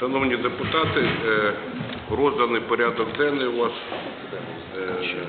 Шановні депутати, е, розданий порядок денний у вас. Е,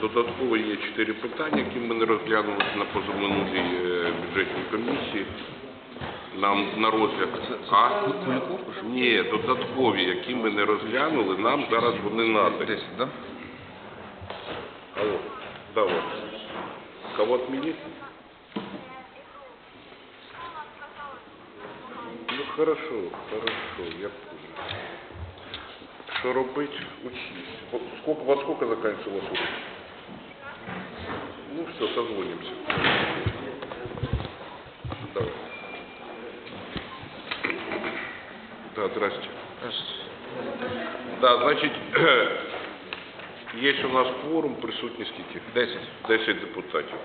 Додатково є чотири питання, які ми не розглянули на позаминулій е, бюджетній комісії. Нам на розгляд. А? Ні, додаткові, які ми не розглянули, нам зараз вони надані. 10, да? Алло, да, вот. Кого отменить? Хорошо, хорошо, я понял. Что робить? Учись. Вот сколько, во сколько заканчивается у вас урок? Ну все, созвонимся. Давай. Да, здрасте. Да, значить, є у нас кворум, присутні скільки? 10. 10 депутатів.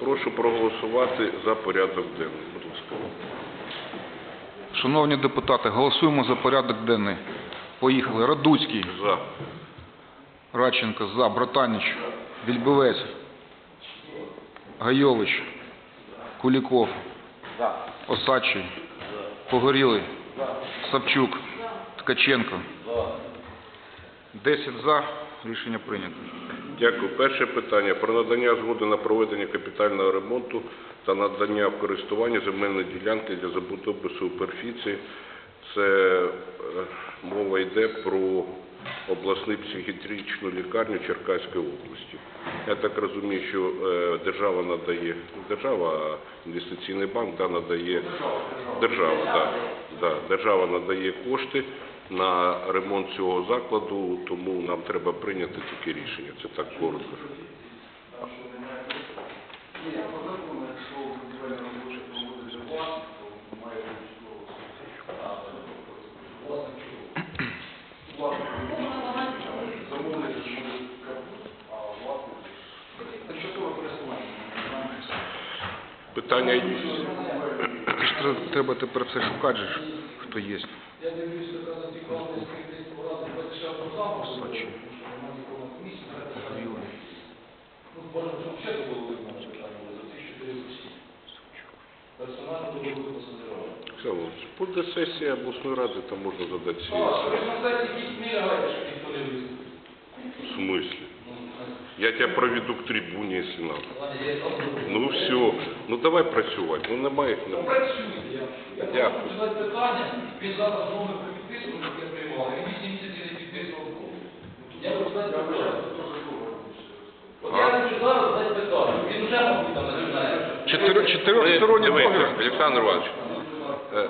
Прошу проголосувати за порядок денний, будь ласка. Шановні депутати, голосуємо за порядок денний. Поїхали. Радуцький, За. Радченко, За, Братаніч, Вільбивець, Гайович, Куліков, Осадчий, Погорілий, Савчук, Ткаченко. 10 за. Рішення прийнято. Дякую. Перше питання про надання згоди на проведення капітального ремонту та надання в користування земельної ділянки для забудови суперфіції. Це е, мова йде про обласну психіатричну лікарню Черкаської області. Я так розумію, що е, держава надає, держава, а інвестиційний банк да, надає держава, да, да, держава надає кошти на ремонт цього закладу, тому нам треба прийняти таке рішення. Це так коротко. Питання треба тепер це шукати, хто є. Олександр буде сесія обласної ради, там можна задати всі. В смысле? Я тебя проведу к трибуне, если надо. Ну все, ну давай працювати, ну немає їх немає. Дякую. Задати питання, він зараз номер підписку, як я приймав, він 8 місяців не підписував. Я хочу задати питання. От я хочу зараз задати питання. Він вже, мабуть, там не знає. Чотири- Чотирьохсторонній Дивись, договір. Олександр Іванович, е,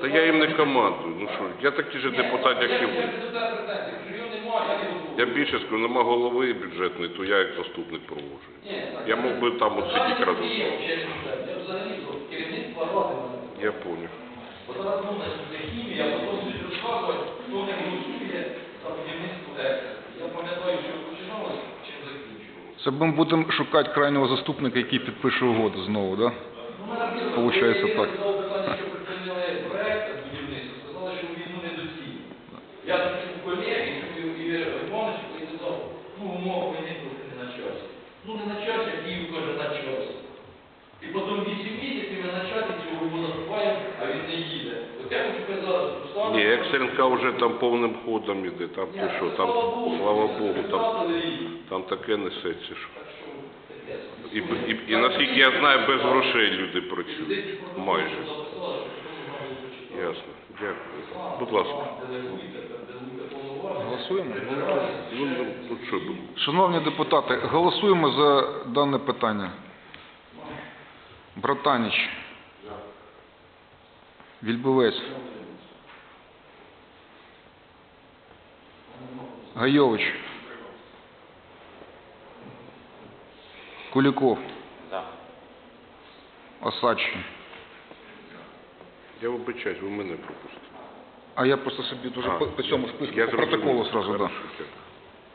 та я їм не командую. Ну що, я такий же депутат, як і ви. Я більше скажу, нема голови бюджетної, то я як заступник проводжу. Я мог би там от сидіти разом. з Я вами. Я. Я понял. Зараз мовна буде хімія, потім розказувати, хто не голосує за будівництво ЕКС. Я пам'ятаю, що починалося, чим закінчувалося. Це ми будемо шукати крайнього заступника, який підпише угоду знову, да? Получається так. Я задав питання, що припинили проект будівництва, сказали, що війну не доцільно. Я тут чув колеги, чув і Іванович, коли казав, ну, умова війни трохи не на часі. Ну, не на часі, а Київ каже, на часі. І потім 8 місяців ми на часі цього йому наступаємо, а він не їде. От я хочу казати, Ні, вже там повним ходом іде, там ти що, там, слава Богу, там, там таке несеться, що. І, і, і наскільки я знаю, без грошей люди працюють. Майже. Ясно. Дякую. Будь ласка. Голосуємо? Ну, ну, ну що, ну, Шановні депутати, голосуємо за дане питання. Братаніч. Вільбовець. Гайович. Куліков. Осадчий. я вибачаюсь, ви мене пропустили. А я просто собі дуже А, по, по цьому списку, я по зрозумів. протоколу сразу, да.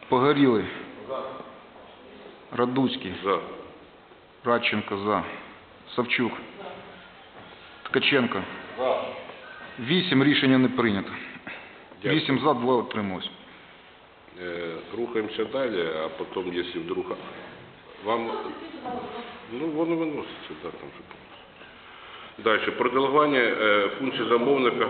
Погорілий. Радуцький. За. Радченко за. Савчук. Ткаченко. Вісім рішення не прийнято. Дякую. Вісім за, два утрималось. Е, рухаємося далі, а потім, якщо вдруг Вам ну воно виноситься, да, там же. Далі. Про делегування е, функцій замовника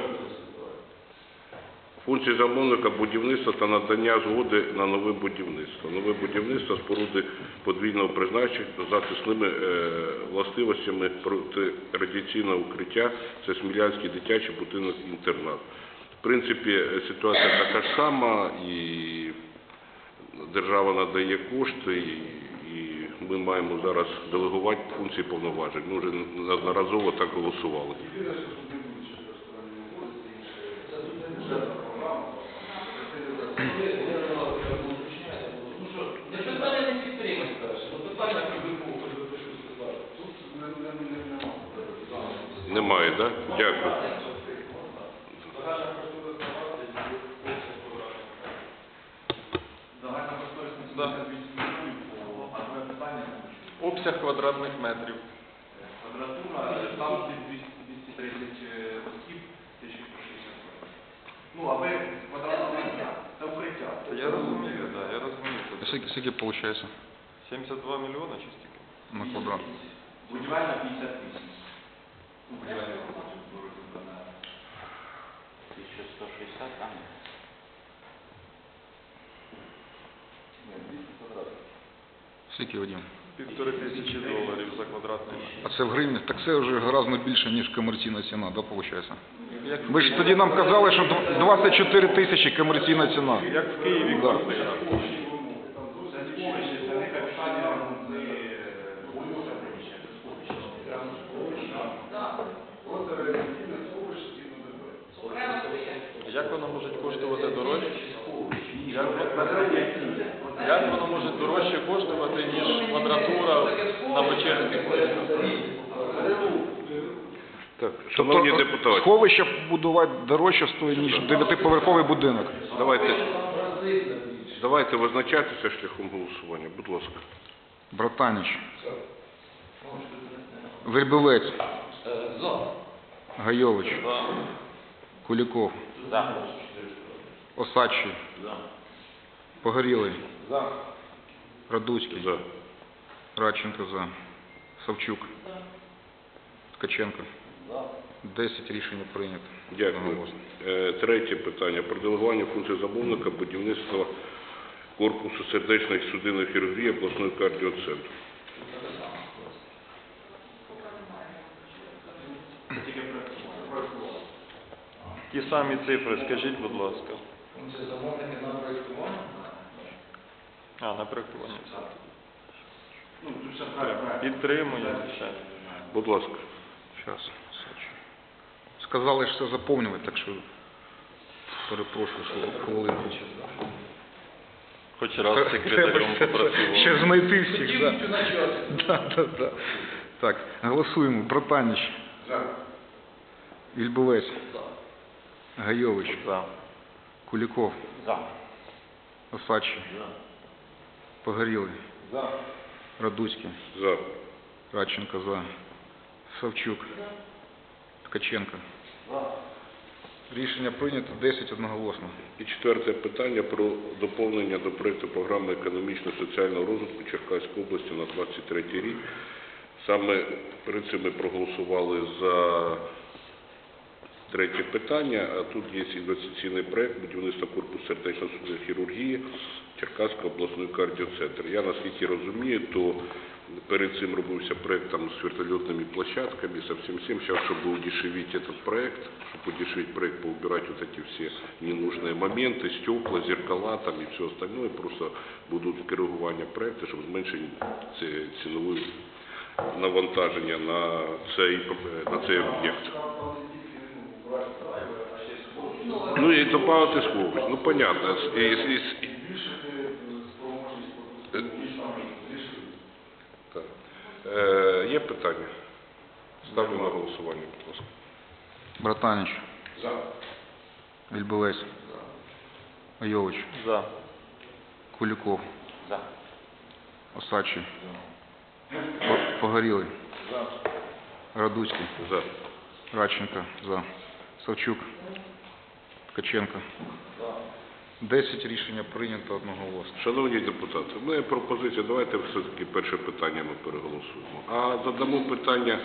функції замовника будівництва та надання згоди на нове будівництво. Нове будівництво споруди подвійного призначення з захисними е, властивостями проти радіаційного укриття. Це Смілянський дитячий будинок інтернат. Принципі, ситуація така ж сама і держава надає кошти, і, ми маємо зараз делегувати функції повноважень. Ми вже неодноразово так голосували. Ну що, я питання не підтримати перше. Ну питання хоч би був, хоч би пишу сказати. Тут Немає, так? Дякую. Да. Обсяг квадратних метрів. Квадратура, е, там десь 230 осіб, 1160. Ну, аби квадратна метра, це укриття. Та Я розумію, да, я розумію. А Скільки, скільки виходить 72 мільйони чи стільки? на квадрат? Будівельна 58. Ну, будівельна робота. 1160 там. Скільки, Вадим? Півтори тисячі доларів за квадратний метр. А це в гривні? Так це вже гораздо більше, ніж комерційна ціна, да, виходить? Як, Ви ж тоді нам казали, що дв- 24 тисячі комерційна ціна. як в Києві Да. квартира. Як воно може коштувати дорожче? Як воно може дорожче коштувати, ніж квадратура на Печерських? Так, шановні Тобто, депутати, Сховище будувати дорожче стоїть, ніж дев'ятиповерховий будинок. давайте, давайте визначатися шляхом голосування. Будь ласка. Братаніч. Вербовець. За. Гайович. Куліков. За. Осадчий. Погорілий. Радуцький. За. Радченко за. Савчук. Ткаченко. 10 рішення прийнято. Дякую. Е, Третє питання. Про делегування функцій замовника будівництва корпусу сердечної і судинної хірургії обласної кардіоцентру. Ті самі цифри, скажіть, будь ласка. Функція замовника на проєктування. А, на проектування. Все все. Будь ласка. Зараз. Сказали, що заповнювати, так що перепрошую, що хвилинку. Хоч раз з секретарем Ще знайти всіх. Да. Да, да, да. Так, голосуємо. Братаніч. Вільбовець. Гайович. За. Куліков. За. Осадчий. Погорілий. Радуцький. За. Радченко за. Савчук. Ткаченко. Рішення прийнято 10 одноголосно. І четверте питання про доповнення до проєкту програми економічно-соціального розвитку Черкаської області на 23 рік. Саме перед цим ми проголосували за третє питання, а тут є інвестиційний проєкт будівництва корпусу сердечно-судинної хірургії Черкаського обласної кардіоцентр. Я наскільки розумію, то перед цим робився проєкт там з вертольотними площадками, со всем всем. Сейчас, чтобы удешевить этот проект, чтобы удешевить проект, поубирать вот эти все ненужные моменты, стекла, зеркала там и все остальное, просто будуть коригування проекту, щоб зменшити це цінове навантаження на цей, на цей об'єкт. Ну і добавити сховищ, ну понятно. І, і, і, так. Е, є питання? Ставлю на голосування, будь ласка. Братаніч. Вільбовець. Гайович. За. Куліков. За. Осадчий. По- Погорілий. Радуцький. За. Радченко за. Савчук. Ткаченко. 10 рішення прийнято одноголосно. Шановні депутати, в мене пропозиція, давайте все-таки перше питання ми переголосуємо. А задамо питання,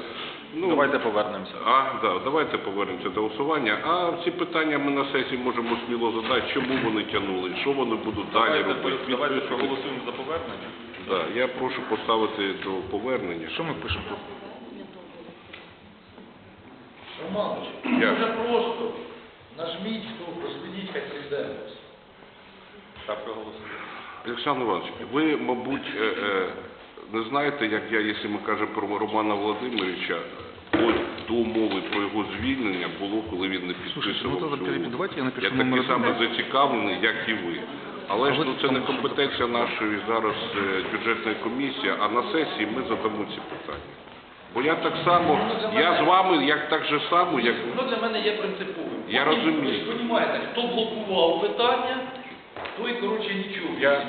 ну, Давайте повернемося. А, да, давайте повернемося до голосування. А ці питання ми на сесії можемо сміло задати, чому вони тягнули, що вони будуть далі Давайте, робити. давайте підписувати. проголосуємо за повернення. Да, я прошу поставити до повернення. Що ми пишемо? Романович, дуже просто. Нажміть, хто розведіть, хай прийде. Так, проголосуємо. Олександр Іванович, ви, мабуть, е, е, не знаєте, як я, якщо ми кажемо про Романа Володимировича, вплоть до умови про його звільнення було, коли він не Слушайте, підписував. ну, тогда цього. давайте я напишу Я такий один. зацікавлений, як і ви. Але А ж ви ну, це не компетенція нашої зараз е, бюджетної комісії, а на сесії ми задамо ці питання. Бо я так само, я з вами, як так же само, як Воно для мене є принциповим. Я розумію. Ви ж розумієте, хто блокував питання, той, коротше, нічого. Я-.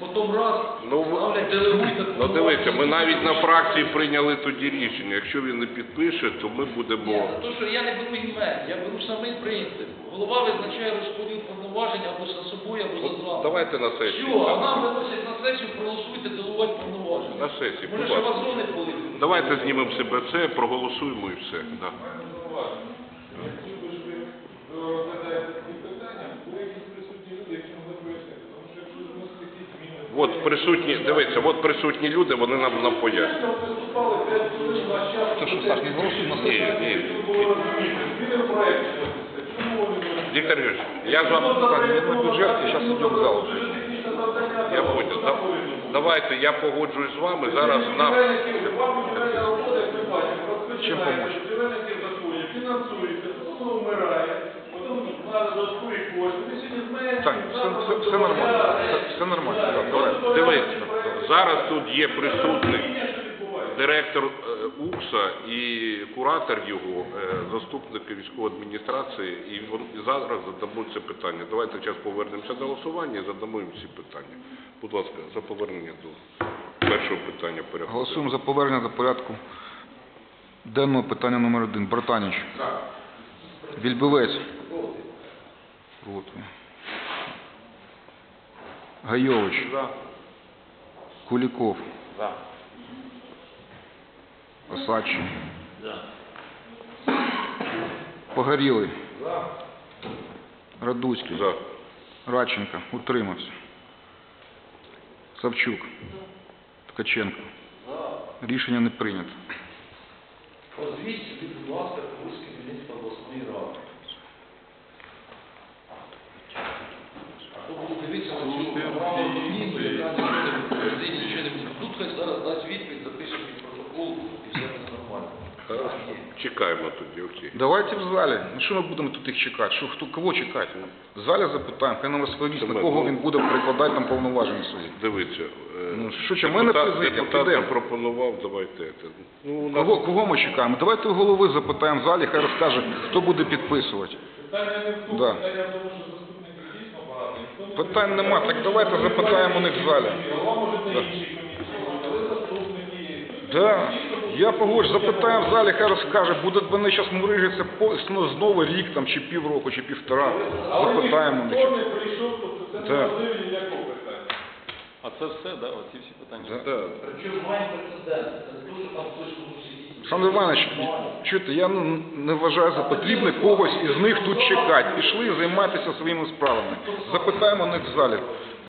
Потім раз, Ну, ви- ставлять, делегуйте. Ну дивіться, ми навіть на фракції прийняли тоді рішення. Якщо він не підпише, то ми Ні, будемо. те, що я не беру імен, я беру самий принцип. Голова визначає розподіл повноважень або за собою, або за зраду. Давайте на сесію. Все, а нам виносять на сесію, проголосуйте, делегувати повноваження. На сесії, Може, будь ще ласка. вазони полити? Давайте знімемо себе це, проголосуємо і все. Да. От присутні, дивіться, от присутні люди, вони нам, нам. Це що, Саш, не голосуємо на Ні, сесії? ні. Віктор Юрійович, я з вами. Так, на бюджет, і зараз йдемо в зал. Я понял. Да- Давайте я погоджуюсь з вами. Зараз нам. Чим помочь? Фінансується, воно вмирає, потім треба додаткові кошти. Ми сьогодні знаємо, Так, все, все, все нормально. Все, все нормально. Так, давай. Дивіться, зараз тут є присутний директор е, УКСа і куратор його, е, заступник військової адміністрації, і вон- і зараз задамо це питання. Давайте зараз повернемося до голосування і задамо їм ці питання. Будь ласка, за повернення до першого питання порядку. Голосуємо за повернення до порядку денного питання номер один. Братаніч. Вільбивець. Проти. Гайович. За. Куліков. За. Осадчий. Погорілий. Радуцький. За. Радченко. Утримався. Савчук. Ткаченко. Рішення не прийнято. Позвіть сюди, будь ласка, Київське керівництво обласної ради. А то буду дивитися на цю програму комісію, яка нічого не відповідає, нічого не буде. Тут хай зараз дасть відповідь, запише під протокол і все буде нормально. Хорошо. Чекаємо тоді, окей. Давайте в залі. Ну що ми будемо тут їх чекати? Що, хто, кого чекати? В залі запитаємо, хай нам розповість, на кого ну- він буде прикладати там повноваження свої. Дивіться. е, Ну, що, чи ми на депутат- президію Депутат підемо? запропонував, давайте. це. Ну, у нас Кого, кого ми чекаємо? Давайте у голови запитаємо в залі, хай розкаже, хто буде підписувати. Питання не в тому, Да. питання в тому, що заступники дійсно багато. Ніхто не Питань нема, так давайте запитаємо у них в залі. Голова може на іншій комісії, але заступники. Да, я погоджу, запитаємо в залі, хай розкаже, буде вони зараз мурижиться по, ну, знову рік там, чи півроку, чи півтора. Запитаємо них. Ніхто не прийшов, тобто це ніякого питання. А це все, да, оці всі питання. Да. Причому маємо прецедент. Це не там. Олександр Іванович, чуєте, я ну, не вважаю за потрібне когось із них тут чекати. Пішли займатися своїми справами. Запитаємо них в залі.